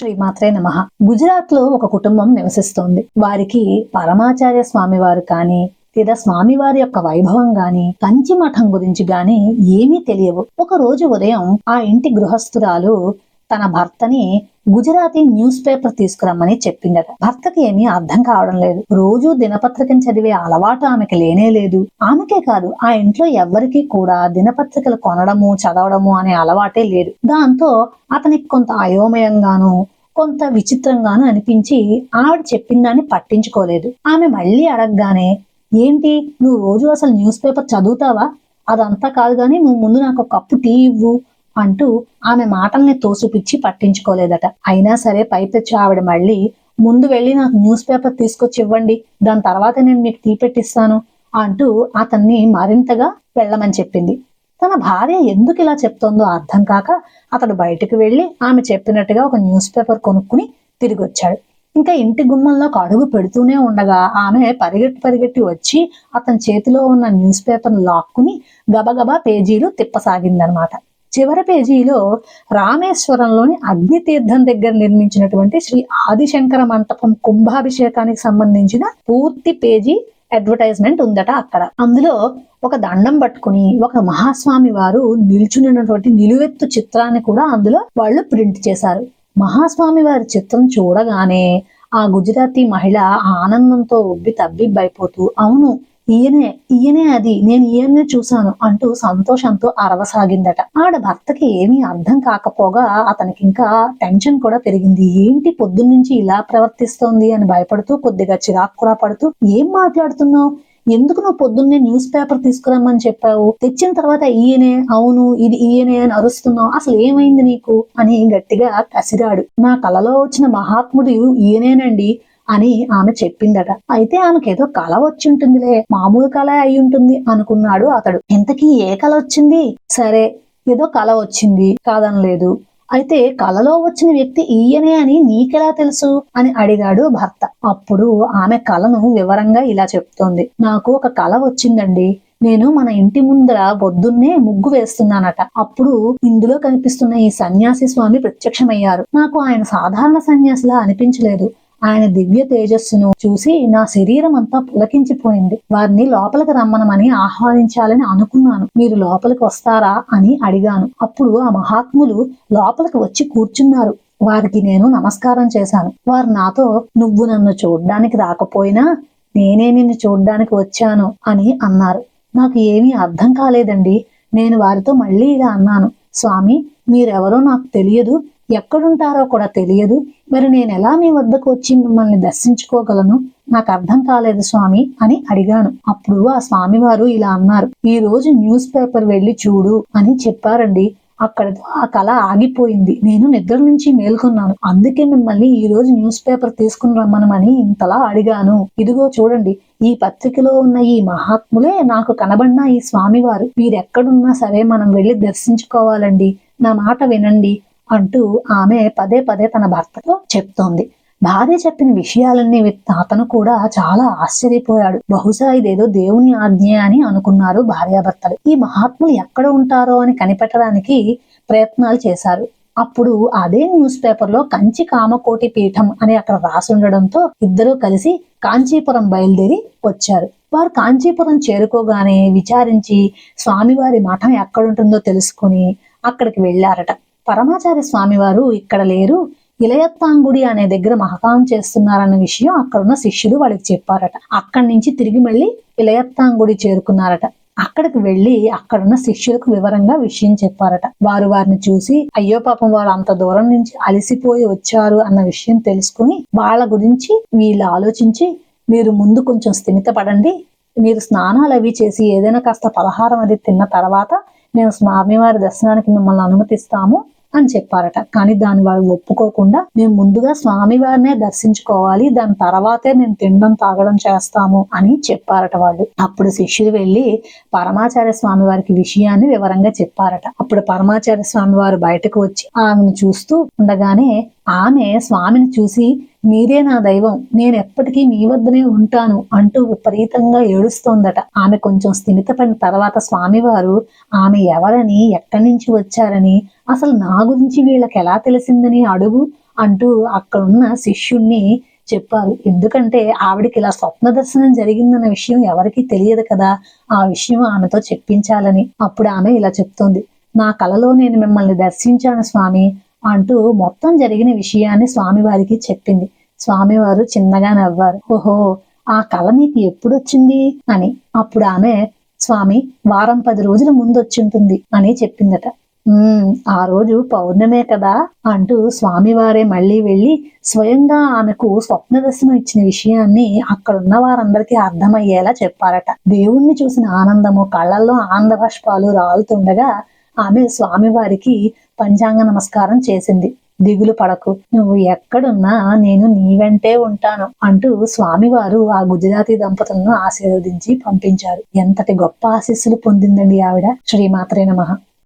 శ్రీమాత్రే నమ. గుజరాత్లో ఒక కుటుంబం నివసిస్తోంది. వారికి పరమాచార్య స్వామి వారు కానీ లేదా స్వామివారి యొక్క వైభవం గాని కంచి మఠం గురించి గాని ఏమీ తెలియవు. ఒక రోజు ఉదయం ఆ ఇంటి గృహస్థురాలు తన భర్తని గుజరాతీ న్యూస్ పేపర్ తీసుకురమ్మని చెప్పిందట భర్తకి ఏమీ అర్థం కావడం లేదు. రోజు దినపత్రికను చదివే అలవాటు ఆమెకి లేనే లేదు. ఆమెకే కాదు ఆ ఇంట్లో ఎవ్వరికీ కూడా దినపత్రికలు కొనడము చదవడము అనే అలవాటే లేదు. దాంతో అతనికి కొంత అయోమయంగాను కొంత విచిత్రంగాను అనిపించి ఆవిడ చెప్పిందాన్ని పట్టించుకోలేదు. ఆమె మళ్ళీ అడగగానే ఏంటి నువ్వు రోజు అసలు న్యూస్ పేపర్ చదువుతావా? అదంతా కాదు కానీ నువ్వు ముందు నాకు ఒక కప్పు టీ ఇవ్వు. అంటూ ఆమె మాటల్ని తోసిపిచ్చి పట్టించుకోలేదట. అయినా సరే పైపెచ్చి ఆవిడ మళ్ళీ ముందు వెళ్ళి నాకు న్యూస్ పేపర్ తీసుకొచ్చి ఇవ్వండి దాని తర్వాత నేను మీకు టీ పెట్టిస్తాను అంటూ అతన్ని మరింతగా వెళ్ళమని చెప్పింది. తన భార్య ఎందుకు ఇలా చెప్తోందో అర్థం కాక అతడు బయటకు వెళ్ళి ఆమె చెప్పినట్టుగా ఒక న్యూస్ పేపర్ కొనుక్కుని తిరిగి వచ్చాడు ఇంకా ఇంటి గుమ్మంలో అడుగు పెడుతూనే ఉండగా ఆమె పరిగెట్టి పరిగెట్టి వచ్చి అతని చేతిలో ఉన్న న్యూస్ పేపర్ లాక్కుని గబగబా పేజీలు తిప్పసాగిందనమాట. చివరి పేజీలో రామేశ్వరంలోని అగ్నితీర్థం దగ్గర నిర్మించినటువంటి శ్రీ ఆదిశంకర మంటపం కుంభాభిషేకానికి సంబంధించిన పూర్తి పేజీ అడ్వర్టైజ్మెంట్ ఉందట అక్కడ. అందులో ఒక దండం పట్టుకుని ఒక మహాస్వామి వారు నిల్చున్నటువంటి నిలువెత్తు చిత్రాన్ని కూడా అందులో వాళ్ళు ప్రింట్ చేశారు. మహాస్వామి వారి చిత్రం చూడగానే ఆ గుజరాతీ మహిళ ఆనందంతో ఉబ్బి తబ్బిబ్బైపోతూ అవును ఈయనే ఈయనే అది నేను ఈయన్నే చూశాను అంటూ సంతోషంతో అరవసాగిందట. ఆడ భర్తకి ఏమీ అర్థం కాకపోగా అతనికి ఇంకా టెన్షన్ కూడా పెరిగింది. ఏంటి పొద్దున్నుంచి ఇలా ప్రవర్తిస్తోంది అని భయపడుతూ కొద్దిగా చిరాకు కూడా పడుతూ ఏం మాట్లాడుతున్నావు? ఎందుకు నువ్వు పొద్దున్నే న్యూస్ పేపర్ తీసుకురమ్మని చెప్పావు? తెచ్చిన తర్వాత ఈయనే అవును ఇది ఈయనే అని అరుస్తున్నావు. అసలు ఏమైంది నీకు? అని గట్టిగా కసిరాడు. నా కలలో వచ్చిన మహాత్ముడు ఈయనేనండి. అని ఆమె చెప్పిందట. అయితే ఆమెకేదో కళ వచ్చి ఉంటుందిలే మామూలు కళ అయి ఉంటుంది అనుకున్నాడు అతడు. ఇంతకీ ఏ కళ వచ్చింది? సరే ఏదో కళ వచ్చింది కాదనలేదు. అయితే కలలో వచ్చిన వ్యక్తి ఈయనే అని నీకెలా తెలుసు? అని అడిగాడు భర్త. అప్పుడు ఆమె కళను వివరంగా ఇలా చెప్తోంది. నాకు ఒక కళ వచ్చిందండి. నేను మన ఇంటి ముందర పొద్దున్నే ముగ్గు వేస్తున్నానట. అప్పుడు ఇందులో కనిపిస్తున్న ఈ సన్యాసి స్వామి ప్రత్యక్షమయ్యారు. నాకు ఆయన సాధారణ సన్యాసిలా అనిపించలేదు. ఆయన దివ్య తేజస్సును చూసి నా శరీరం అంతా పులకించిపోయింది. వారిని లోపలికి రమ్మనమని ఆహ్వానించాలని అనుకున్నాను. మీరు లోపలికి వస్తారా అని అడిగాను. అప్పుడు ఆ మహాత్ములు లోపలికి వచ్చి కూర్చున్నారు. వారికి నేను నమస్కారం చేశాను. వారు నాతో నువ్వు నన్ను చూడ్డానికి రాకపోయినా నేనే నిన్ను చూడ్డానికి వచ్చాను అని అన్నారు. నాకు ఏమీ అర్థం కాలేదండి. నేను వారితో మళ్ళీ ఇలా అన్నాను. స్వామి మీరెవరో నాకు తెలియదు ఎక్కడుంటారో కూడా తెలియదు. మరి నేను ఎలా మీ వద్దకు వచ్చి మిమ్మల్ని దర్శించుకోగలను? నాకు అర్థం కాలేదు స్వామి అని అడిగాను. అప్పుడు ఆ స్వామి వారు ఇలా అన్నారు ఈ రోజు న్యూస్ పేపర్ వెళ్ళి చూడు అని చెప్పారండి. అక్కడితో ఆ కళ ఆగిపోయింది. నేను నిద్ర నుంచి మేల్కొన్నాను. అందుకే మిమ్మల్ని ఈ రోజు న్యూస్ పేపర్ తీసుకుని రమ్మనమని ఇంతలా అడిగాను. ఇదిగో చూడండి ఈ పత్రికలో ఉన్న ఈ మహాత్ములే నాకు కనబడిన ఈ స్వామివారు. వీరెక్కడున్నా సరే మనం వెళ్ళి దర్శించుకోవాలండి. నా మాట వినండి అంటూ ఆమె పదే పదే తన భర్తతో చెప్తోంది. భార్య చెప్పిన విషయాలన్నీ అతను కూడా చాలా ఆశ్చర్యపోయాడు. బహుశా ఇదేదో దేవుని ఆజ్ఞ అని అనుకున్నారు భార్యాభర్తలు. ఈ మహాత్ములు ఎక్కడ ఉంటారో అని కనిపెట్టడానికి ప్రయత్నాలు చేశారు. అప్పుడు అదే న్యూస్ పేపర్లో కంచి కామకోటి పీఠం అని అక్కడ రాసి ఉండడంతో ఇద్దరూ కలిసి కాంచీపురం బయలుదేరి వచ్చారు. వారు కాంచీపురం చేరుకోగానే విచారించి స్వామివారి మఠం ఎక్కడుంటుందో తెలుసుకుని అక్కడికి వెళ్ళారట. పరమాచార్య స్వామివారు ఇక్కడ లేరు. ఇలయత్తాంగుడి అనే దగ్గర మహకాం చేస్తున్నారన్న విషయం అక్కడున్న శిష్యులు వాళ్ళకి చెప్పారట. అక్కడి నుంచి తిరిగి మళ్ళీ ఇలయత్తాంగుడి చేరుకున్నారట. అక్కడికి వెళ్ళి అక్కడున్న శిష్యులకు వివరంగా విషయం చెప్పారట. వారు వారిని చూసి అయ్యో పాపం వాళ్ళు అంత దూరం నుంచి అలసిపోయి వచ్చారు అన్న విషయం తెలుసుకుని వాళ్ళ గురించి వీళ్ళు ఆలోచించి మీరు ముందు కొంచెం స్థిమిత పడండి మీరు స్నానాలు అవి చేసి ఏదైనా కాస్త పలహారం అది తిన్న తర్వాత మేము స్వామివారి దర్శనానికి మిమ్మల్ని అనుమతిస్తాము అని చెప్పారట. కానీ దాని వాళ్ళు ఒప్పుకోకుండా మేము ముందుగా స్వామివారినే దర్శించుకోవాలి దాని తర్వాతే మేము తినడం తాగడం చేస్తాము అని చెప్పారట వాళ్ళు. అప్పుడు శిష్యులు వెళ్ళి పరమాచార్య స్వామి వారికి విషయాన్ని వివరంగా చెప్పారట. అప్పుడు పరమాచార్య స్వామి వారు బయటకు వచ్చి ఆమెను చూస్తూ ఉండగానే ఆమె స్వామిని చూసి మీరే నా దైవం నేను ఎప్పటికీ మీ వద్దనే ఉంటాను అంటూ విపరీతంగా ఏడుస్తోందట. ఆమె కొంచెం స్థిమితపడిన తర్వాత స్వామివారు ఆమె ఎవరని ఎక్కడి నుంచి వచ్చారని అసలు నా గురించి వీళ్ళకి ఎలా తెలిసిందని అడుగు అంటూ అక్కడున్న శిష్యుణ్ణి చెప్పారు. ఎందుకంటే ఆవిడకి ఇలా స్వప్న దర్శనం జరిగిందన్న విషయం ఎవరికీ తెలియదు కదా ఆ విషయం ఆమెతో చెప్పించాలని అప్పుడు ఆమె ఇలా చెప్తోంది. నా కలలో నేను మిమ్మల్ని దర్శించాను స్వామి అంటూ మొత్తం జరిగిన విషయాన్ని స్వామివారికి చెప్పింది. స్వామివారు చిన్నగా నవ్వారు. ఓహో ఆ కళ నీకు ఎప్పుడు వచ్చింది అని. అప్పుడు ఆమె స్వామి వారం పది రోజుల ముందు వచ్చింటుంది అని చెప్పిందట. ఆ రోజు పౌర్ణమే కదా అంటూ స్వామివారే మళ్ళీ వెళ్ళి స్వయంగా ఆమెకు స్వప్న దర్శనం ఇచ్చిన విషయాన్ని అక్కడున్న వారందరికీ అర్థమయ్యేలా చెప్పారట. దేవుణ్ణి చూసిన ఆనందము కళ్ళల్లో ఆనంద బాష్పాలు రాలుతుండగా ఆమె స్వామివారికి పంచాంగ నమస్కారం చేసింది. దిగులు పడకు. నువ్వు ఎక్కడున్నా నేను నీ వెంటే ఉంటాను అంటూ స్వామివారు ఆ గుజరాతీ దంపతులను ఆశీర్వదించి పంపించారు. ఎంతటి గొప్ప ఆశీస్సులు పొందిందండి ఆవిడ. శ్రీమాత్రే నమః.